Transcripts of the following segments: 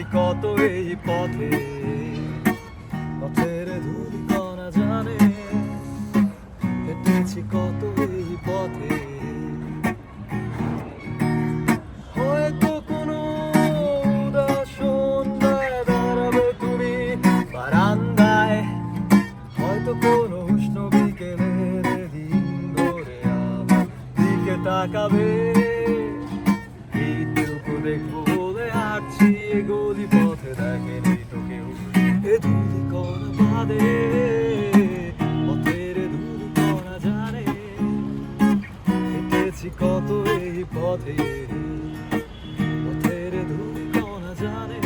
হেঁটেছি কত এই পথে। পথের ধুলি কণা জানে, হেঁটেছি কত এই পথে। হয়তো কোনো সন্ধ্যায় দাঁড়াবে তুমি বারান্দায়, হয়তো কোনো উষ্ণ বিকেলের দিন ধরে আমার দিকে তাকাবে। এইটুকু দেখব বলে হাঁটছি। এ গলি পথে দেখেনি তো কেউ। এ ধুলি কণা বাদে, পথের ধুলি কণা জানে? হেঁটেছি কত এই পথে, পথের ধুলি কণা জানে?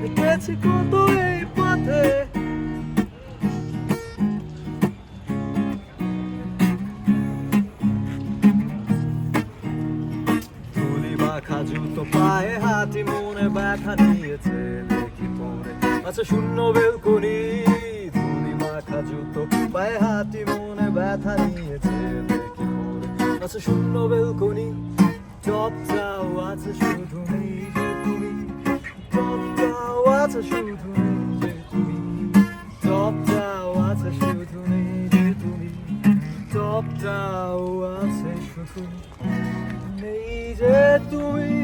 হেঁটেছি কত মাখা জুতো পায়ে হাতি মনে ব্যথা নিয়েছে দেখি পরে। আচ্ছা শূন্য বেলকুনি, ধুলি মাখা জুতো পায়ে হাতি মনে ব্যথা নিয়েছে দেখি পরে। আচ্ছা শূন্য বেলকুনি, চপটাও আছে শুধু নিজে তুমি চপটাও আছে শুধু নিজে তুমি চপটাও আছে শুধু নিজে তুমি চপটাও আছে শুধু নেই যে তুমি।